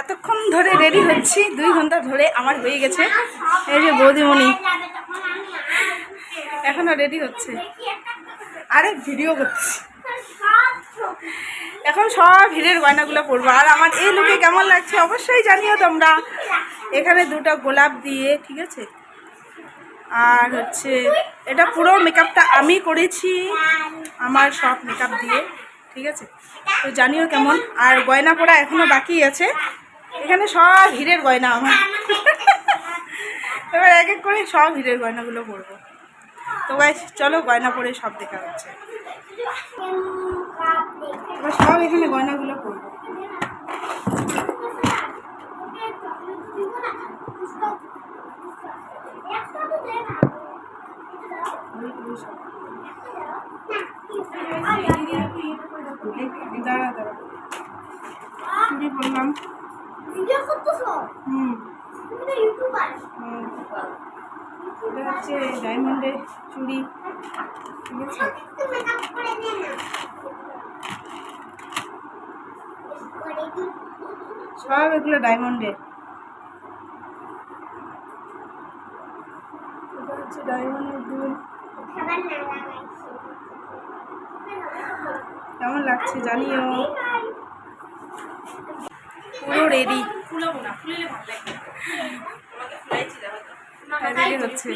এতক্ষণ ধরে রেডি হচ্ছি। দুই ঘণ্টা ধরে আমার হয়ে গেছে। এই যে বৌদিমণি। এখনও রেডি হচ্ছে। আরে ভিডিও করছি এখন সব হিরের গয়নাগুলো পরবো। আর আমার এই লুকে কেমন লাগছে অবশ্যই জানিও তোমরা। এখানে দুটো গোলাপ দিয়ে, ঠিক আছে? আর হচ্ছে, এটা পুরো মেকআপটা আমি করেছি, আমার সব মেকআপ দিয়ে, ঠিক আছে? তো জানিও কেমন। আর গয়না পরা এখনও বাকি আছে। এখানে সব হিরের গয়না আমার। এবার এক এক করে সব হিরের গয়নাগুলো পরবো। তো গাইস চলো গয়না পরে সব দেখা হচ্ছে। এবার সব এখানে গয়নাগুলো পরবো। দাঁড়া দাঁড়া। চুড়ি বললাম ভিডিও করতেছো? হুম। তুমি তো ইউটিউবার হুম। এটা হচ্ছে ডায়মন্ডের চুড়ি। ঠিক আছে মেকআপ করে দে না সব এগুলো ডায়মন্ডের। এটা হচ্ছে ডায়মন্ডের দুল। কেমন লাগছে জানিও। পুরো রেডি রেডি হচ্ছে।